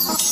Oh.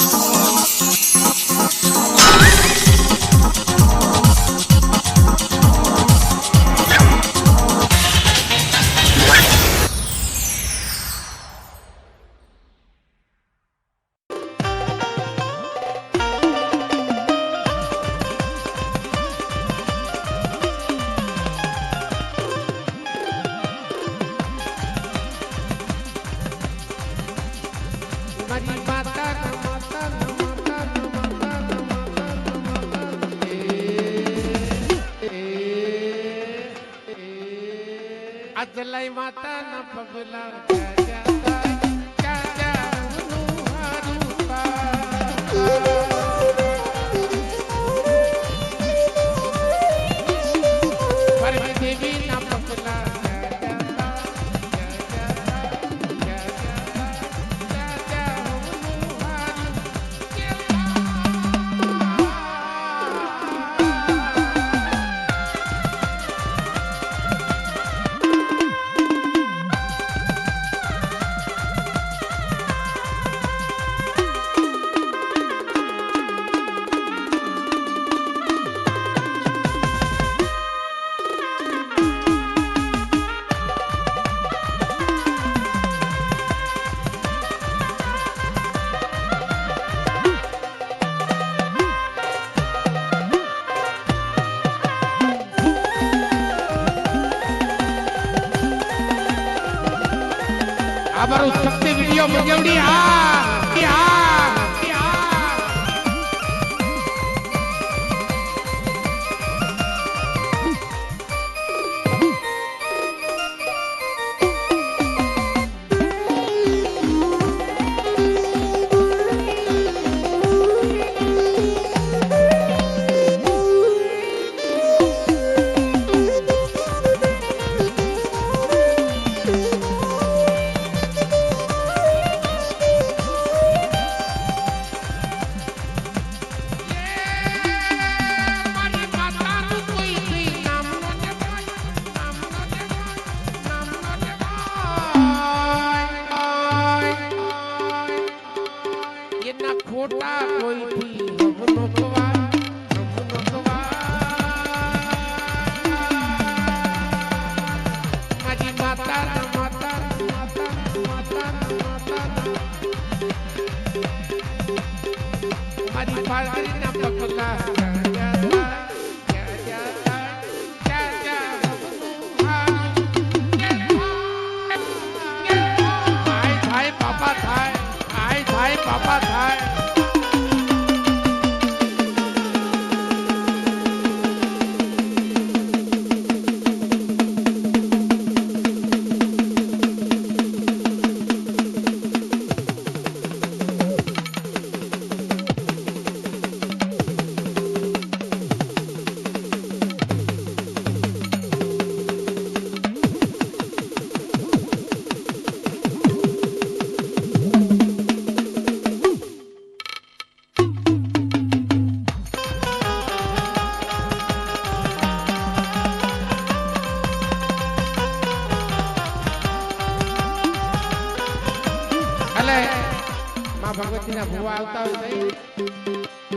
અમદાવાદથી ના ભુવા આવતા હોય એ.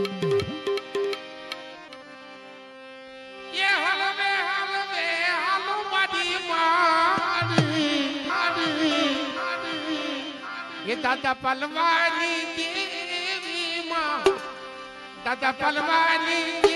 દાદા પલવાની દેવી માં દાદા પલવાની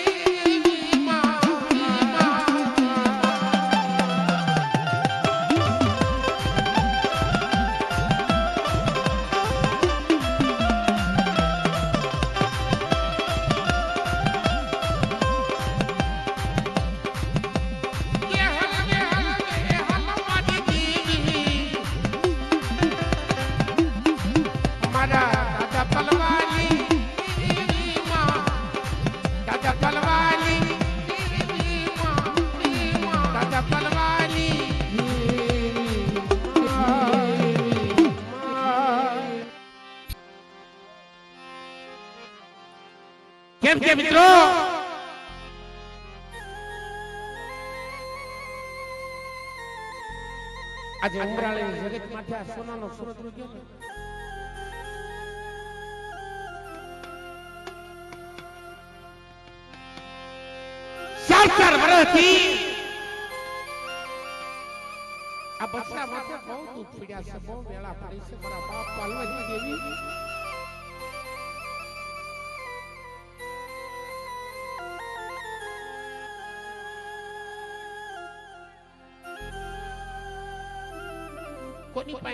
કેમ કે મિત્રો? આજે ઉમરાળે જગત માથે આ સોનાનો સુરત રૂક્યો ને ચાર ચાર વર્ષથી આ બચ્ચા માથે બહુ દુઃખ પીડ્યા છે, બહુ વેળા પડી છે, મારા બાપ પાલવાની દેવી.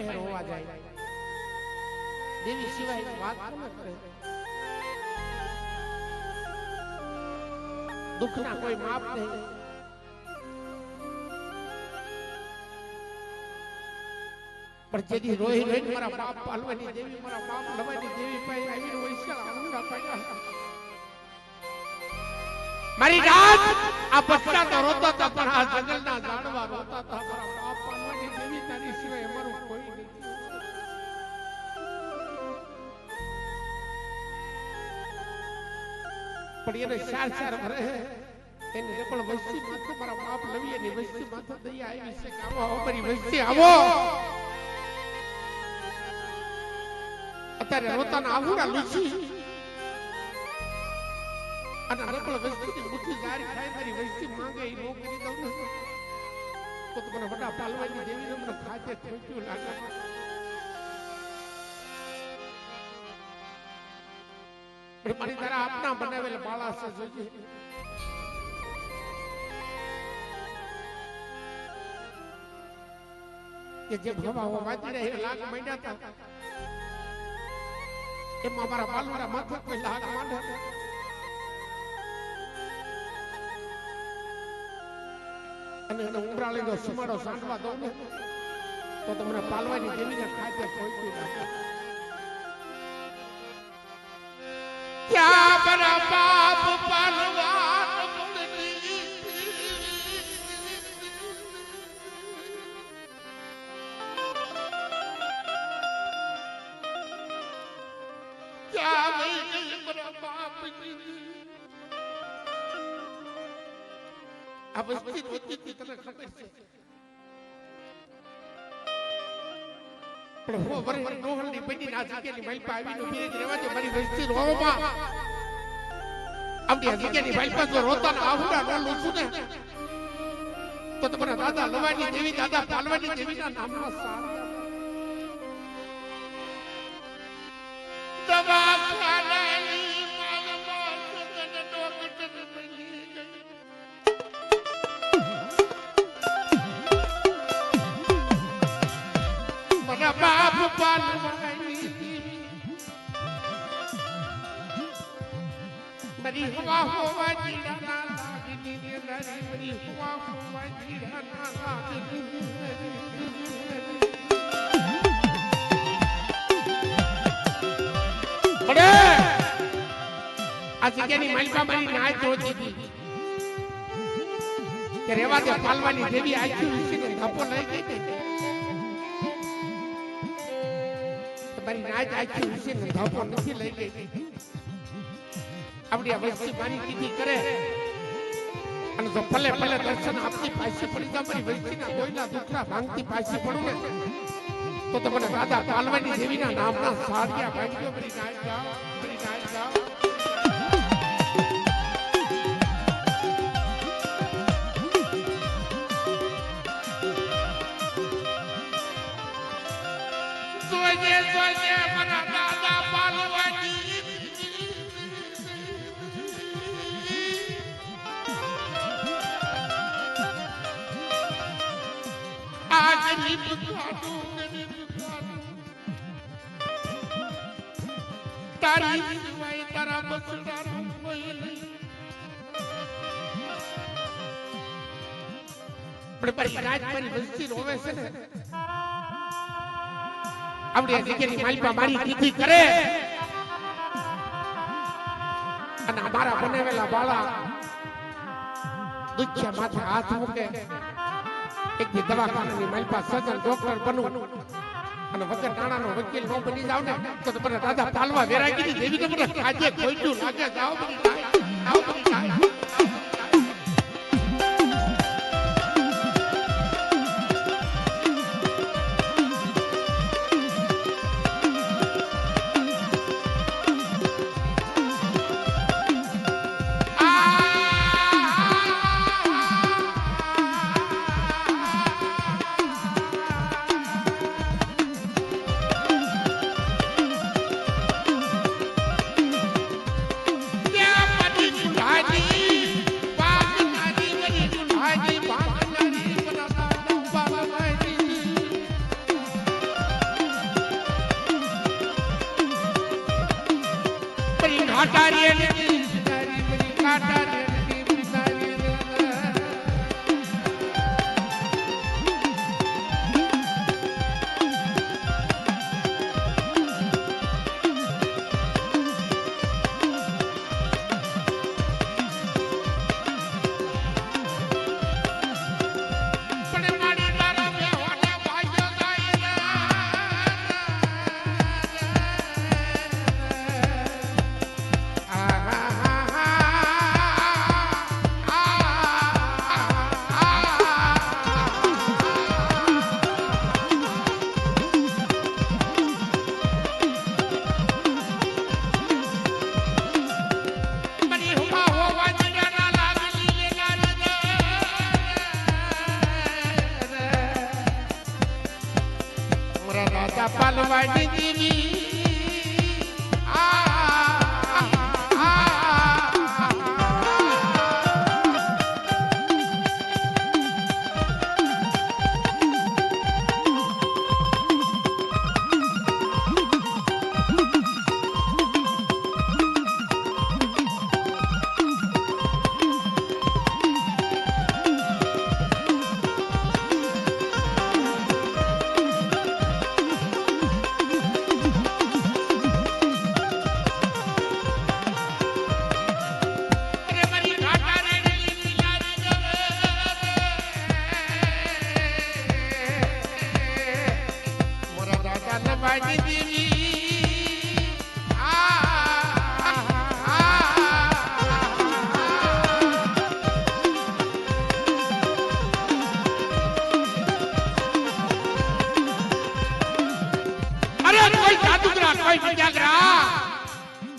પાસે રોવા જાય. દેવી સિવાય વાત કોને કરે. દુઃખના કોઈ માપ નહીં. પણ જેથી રોઈ રોહી મારા બાપ પાલવાની દેવી મારા બાપ લવાની દેવી પાસે આવી પાડ્યા મારી રાત આ બચ્ચા તો રોતા હતા પણ આ જંગલના ઝાડવા રોતા હતા પણ એને ચાર ચાર ભરે એને જે પણ વસ્તી માથે મારા બાપ લવી એની વસ્તી માથે દયા આવી છે કે આવો આવો મારી વસ્તી આવો. અત્યારે રોતાના આવુડા લૂછી અને નકળ વસ્તીની મુઠ્ઠી જારી ખાય મારી વસ્તી માંગે એ નો કરી દઉં તો મને વડા પાલવાની દેવી મને ખાતે ખોટ્યું લાગે. પણ મારી તારા આપના બનાવેલ બાળા છે, જોજે. કે જે ભવા વાંચી રહ્યા લાગ માંડ્યા હતા, એમાં અમારા બાલવારા માથે કોઈ લાગ માંડે અને એને ઉમરાળીનો સુમાડો સાંભળવા દઉં ને, તો તમને પાલવાની દેવીને ખાતે કોઈ લાગે રોતી હતી તને ખબર છે. પણ હો વરે નોહલની પડી ના જગ્યાની આવીને ઊભી રહી રહેવા દે. મારી વસ્તી રોવામાં. આવડી આ જગ્યાની માલપા રોતા ને આહુડા ન લૂછું ને. તો તમારા દાદા લવાની દેવી દાદા પાલવાની દેવીના નામના સારા. મારી હવા હોવા જીરા ના લાગની નારી મારી હવા હોવા જીરા ના લાગની પડે આ જગ્યાની માલિકા મારી નાચ રોતી હતી. કે રેવા દે પાલવાની દેવી આખી ઉછીને ધાપો લઈ ગઈ ને. તમારી નાચ આખી ઉછીને ધાપો નથી લઈ ગઈ. આપણી આ વસ્તી મારી કીધી કરે. અને જો ભલે ભલે દર્શન આપતી પાછી પડી જા મારી વસ્તીના કોઈના દુખડા ભાંગતી પાછી પડું ને, તો તમને દાદા કાલવાની દેવીના નામના સારિયા ભાંગ્યો મારી ગાઓ મારી જોજે જોજે મારા આ ગરીબ ખાનું ગરીબ ખાનું તારી સિવાય તારા બસડાનું કોઈ નહીં આપણે મારી રાજ મારી વસ્તી રોવે છે ને આપણી આ જગ્યાની માલિકા મારી કીધી કરે અને અમારા બનાવેલા બાળા દુખ્યા માથે હાથ મૂકે એક દી દવાખાનાની પાસે સજન ડોક્ટર બનવું. અને વગર નાણાનો વકીલ નો બની જાવ ને, તો તમારા દાદા પાલવા વેરાગીની દેવી તમને ખાજે ખોઈતું લાગે જાઓ બની જાય જાઓ બની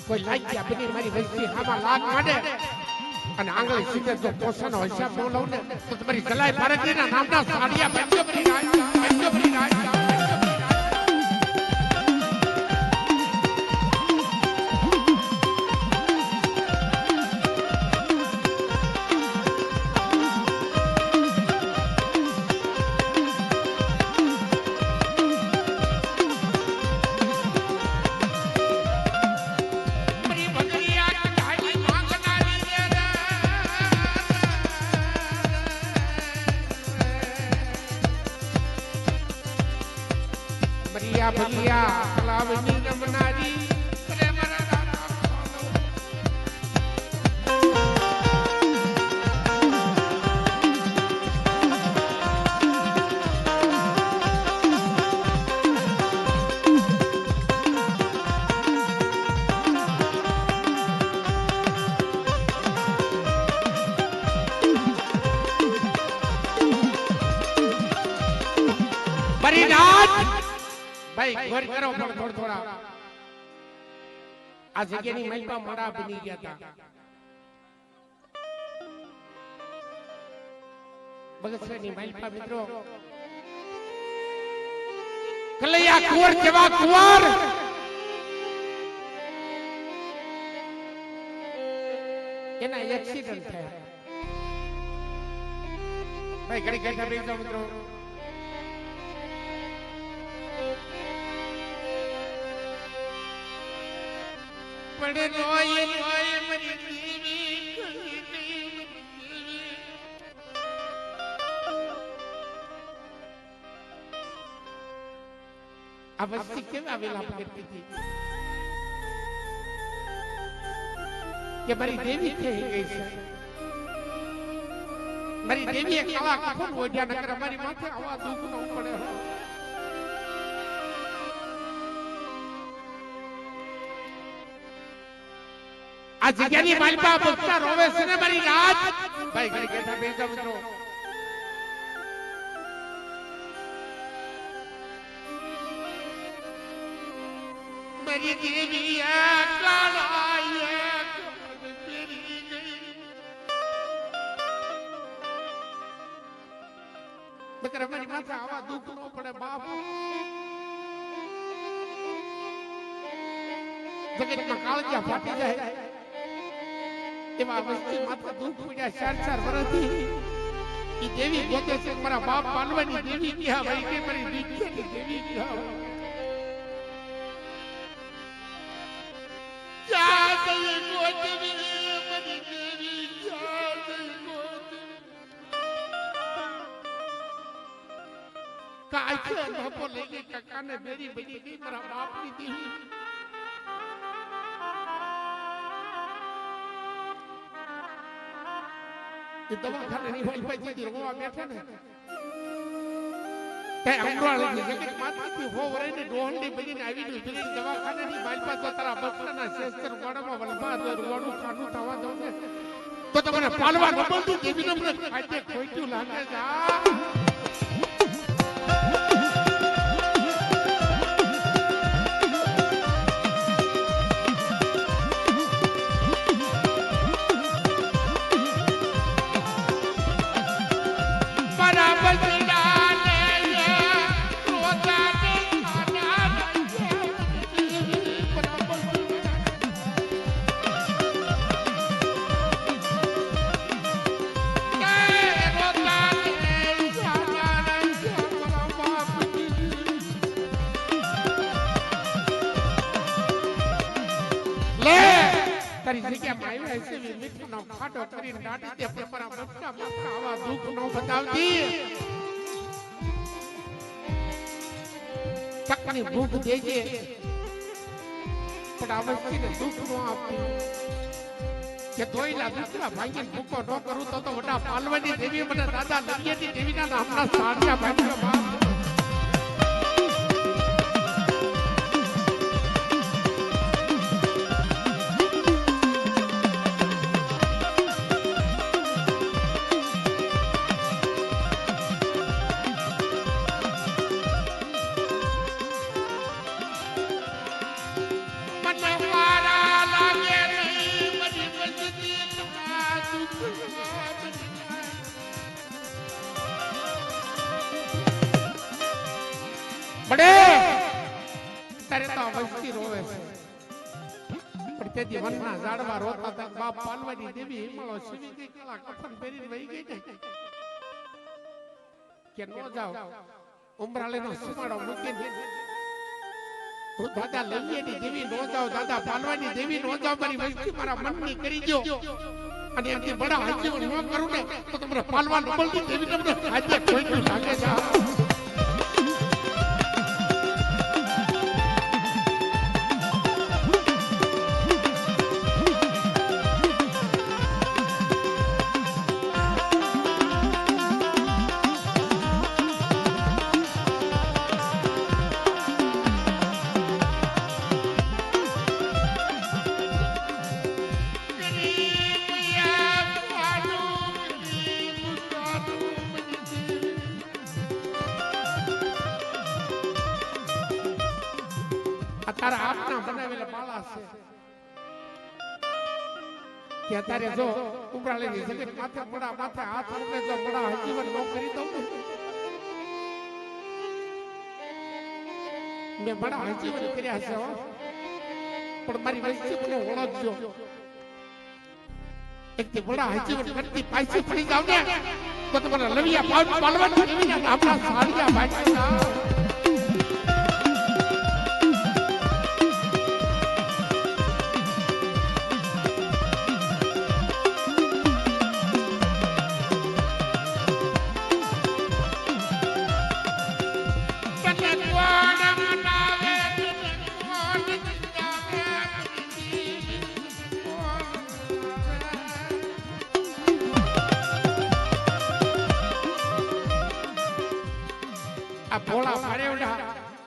કોઈ લાગ્યા બની મારી વસ્તી અને આંગળી સીધે જો પોષણનો હિસાબ ન લઉં ને, તો તમારી ગલાય ભારતીના નામના સાડિયા બંજો કરી મરિયા ભગિયા કલાવની રમનારી આ જગ્યાની મહિમા મોડા બની ગયા હતા બગસરાની મહિમા મિત્રો કલૈયા કુંવર જેવા કુંવર. એના એક્સિડન્ટ થયા. ભાઈ ઘડી ઘડી મિત્રો. પણ રોય રોય મરી કે મારી દેવી થઈ છે. મારી દેવીએ કાળા કફન ઓઢ્યા નકર અમારી માથે આવા દુઃખ ન પડે આ જગ્યાની માલિકા ભક્તા રોવે છે ને મારી રાત ભાઈ ઘડી કેતા બેસા મિત્રો. મારી દેવી આ કાળા આ કમર પેરી ગઈ નકર અમારી માથે આવા દુઃખ ન પડે બાપ. જગતમાં કાળજા ફાટી જાય. એવા વસ્તી માથે દુઃખ પડ્યા ચાર ચાર વર્ષથી ઈ દેવી ગોતે છે મારા બાપ પાલવાની દેવી ક્યાં ભાઈ કે મારી દીકરીની દેવી ક્યાં જા ગઈ ગોતવી, મારી દેવી ક્યાં ગઈ ગોતવી. કાય છે બાપો લઈ ગઈ, કાકાને બેરી બની ગઈ, મારા બાપની દેવી એ દવાખાને ની હોય રોવા બેઠા ને તે અમરાળી જગત માતાથી હો વરાઈને ડોહંડી બનીને આવી ગઈ પેલી દવાખાને ની બાલપા તો તારા બકરાના શેસ્તર ગોડામાં વલભા તો રૂવાડું ખાનું થવા દઉં ને તો તમને પાલવા ન મળતું દેવીને મને ખાતે ખોટ્યું લાગે છે તારી જગ્યામાં આવ્યા છે ખાટો કરીને દુઃખ નો બતાવતી. ચકની ભૂખ દેજે. પણ આ વસ્તીને દુઃખ નો આપતી કે ધોઈલા દુસરા ભાઈને ભૂકો ન કરું તો તો વડા પાલવાની દેવી મને દાદા લડિયાની દેવીના નામના સાડિયા ભાઈ દેવી હિમાળો શિવી ગઈ કલા કે દેવી નો જાવ દાદા પાલવાની દેવી નો જાવ મારી વસ્તી મારા કરી ગયો અને એમથી બડા હાજીવ ન કરું ને, તો તમને પાલવાન બોલતી દેવી તમને આજે કોઈ લાગે છે. માળા છે. કે અત્યારે જો ઉમરાળીની જગત માથે મડા માથે હાથ મૂકે જો મડા હજીવન નો કરી દઉં મેં મડા હજીવન કર્યા છે પણ મારી વસ્તી મને ઓળખજો. એક થી મડા હજીવન કરતી પાછી પડી જાવ ને. તો તમારા લવિયા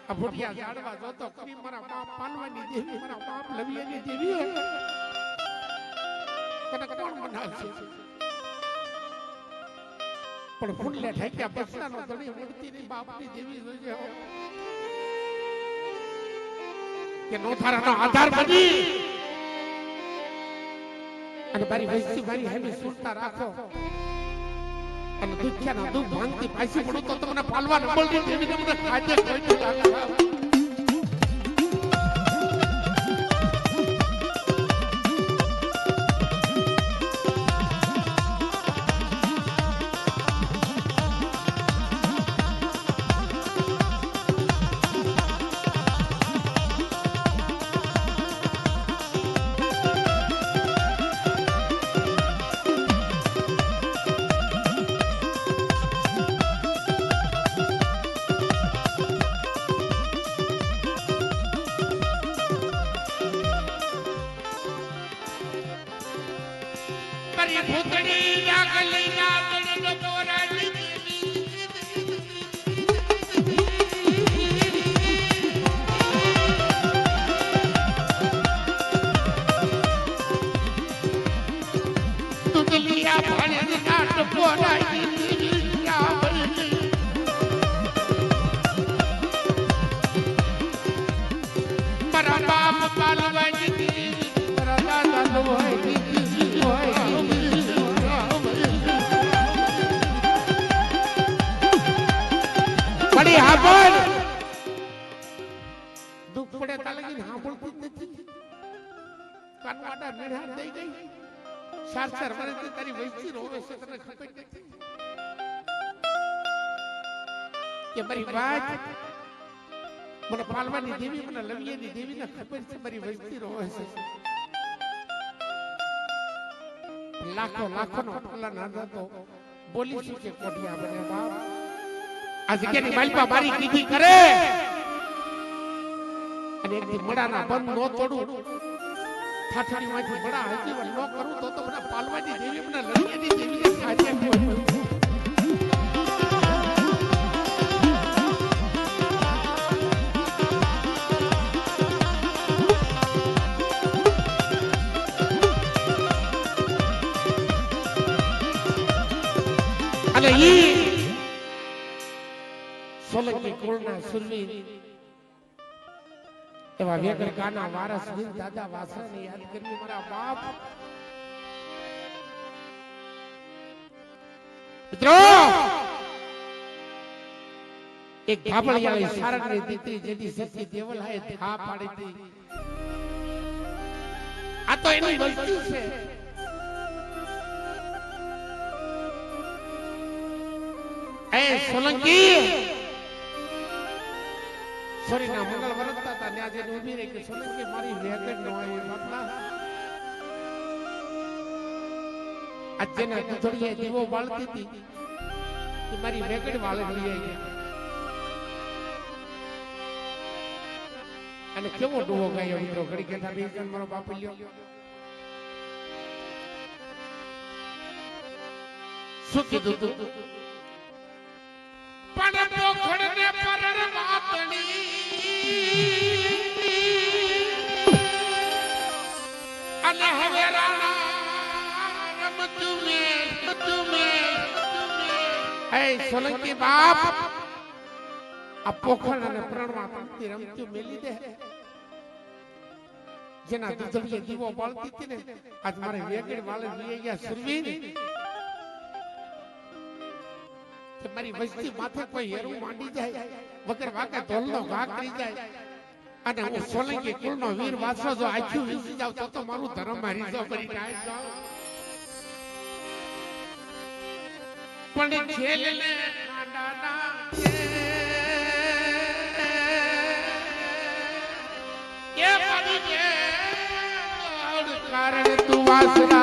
આ ભૂટિયા ઝાડવા જોતો કરી મારા બાપ પાલવાની દેવી મારા બાપ લવિયાની દેવી. તને કોણ મનાવશે પણ ફૂલે ઠેક્યા બસલાનો ધણી મૂર્તિની બાપની દેવી જોજે. કે નોથારાનો આધાર બની અને મારી વસ્તી મારી હેમી સુરતા રાખો અને દુખ્યાના દુઃખ ભાંગતી પાછી પડું તો તમને પાલવા ન મળતી દેવી તમને કોઈ સાર સાર વર્ષથી તારી વૈસી રોવે છે મારી કીધી કરે. અને એકથી મડાના બંધ નો તોડું. ઠાઠડી માંથી મડા હજી નો કરું તો તો મને પાલવાની દેવી મને લડવાની દેવીને સાજે હોય અને ઈ સોલંકી કુળના સુરવીર એવા વેગર વારસ બિન દાદા વાસણ યાદ કરી મારા બાપ. મિત્રો એક ગાબડિયાળી સારણની દીકરી જેની સતી દેવલાએ થા પાડી હતી. આ તો એની ગલતી છે. એ સોલંકી! સોરીના મંગળ વરતતા હતા. ત્યાં જઈને ઊભી રહી કે સોલંકી મારી વેગડ નો આવી બાપલા. આ જેના દુધડીએ દીવો બાળતી હતી કે મારી વેગડ વાળે લઈ આવી અને કેવો ડૂવો ગાયો મિત્રો ઘડી કેતા બે જણ મારો બાપ લ્યો. શું કીધું તું? પણ એ સોલંકી બાપ, આ પોખડ અને પ્રણવા રમતી મેલી દે. જેના દૂધડીએ દીવો બળતી હતી ને, આજ મારે વેગડ વાળે લઈ ગયા સુરવીર કે મારી વસ્તી માથે કોઈ હેરું માંડી જાય, વગર વાકે ઢોલનો ઘા કરી જાય. અને હું સોલંકી કુળનો વીર વાસો જો આખ્યું વિસી જાવ તો તો મારું ધર્મ મારી જો કરી નાય પણ છેલ્લે નાડાના કે જે કારણ તું વાસરા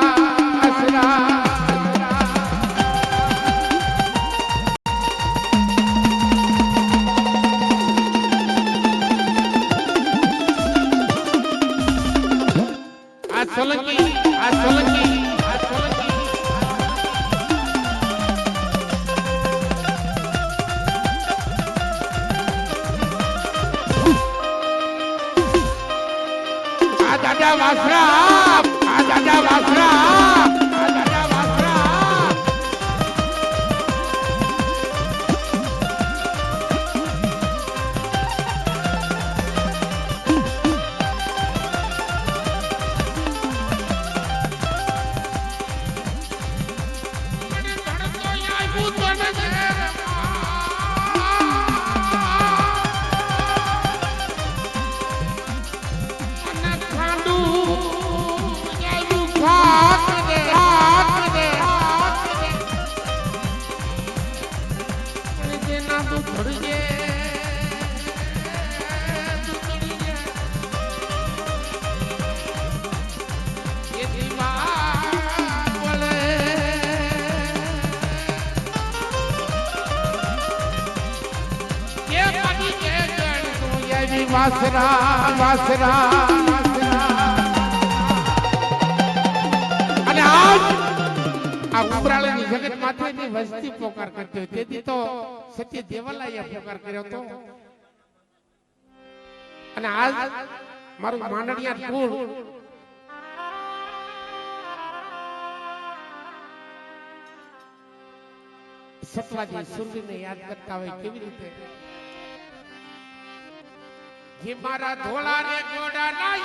વાસરા આજ આ અને જગત માથાની વસ્તી પોકાર કરતી તેથી તો સત્ય દેવાલાએ પોકાર કર્યો હતો. અને આજ મારું માંડણિયા કુળ સત્વાજી સુરવીને યાદ કરતા હોય કેવી રીતે? જે મારા ધોળા ને જોડા ના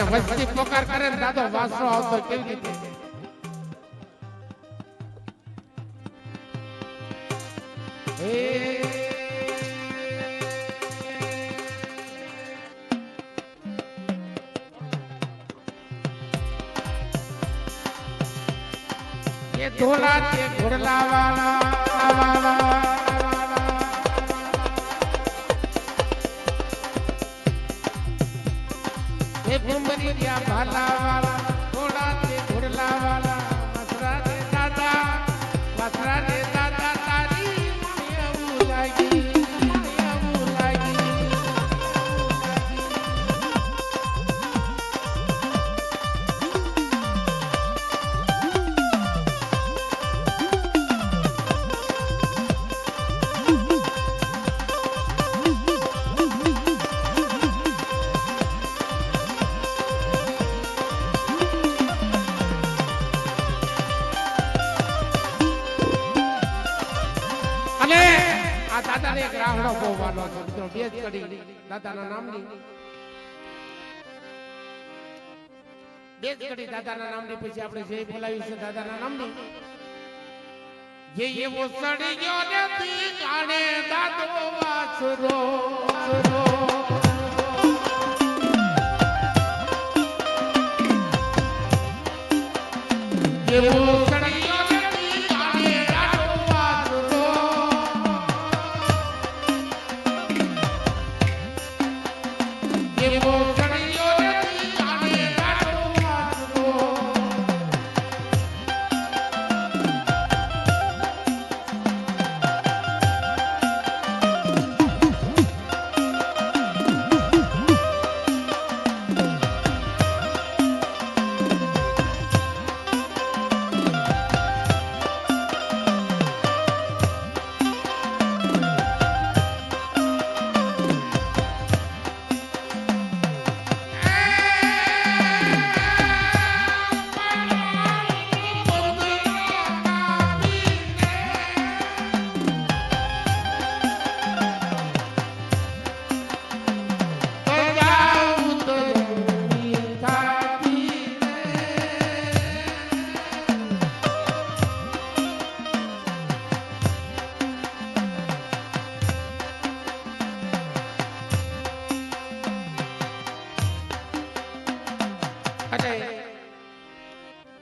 અને વસ્તી પોકાર કરે ને દાદો વાસરો આવતો કેવી રીતે? એ ધોલા તે ઘોડલા ભૂમરી ભાલા વાળા એક રાવણો બહુ મિત્રો બે જ કડી દાદાના નામની બે જ કડી દાદાના નામની પછી આપણે જે બોલાવી છે દાદાના નામની જે એવો સડી ગયો નથી જાણે દાદો વાસરો. એવો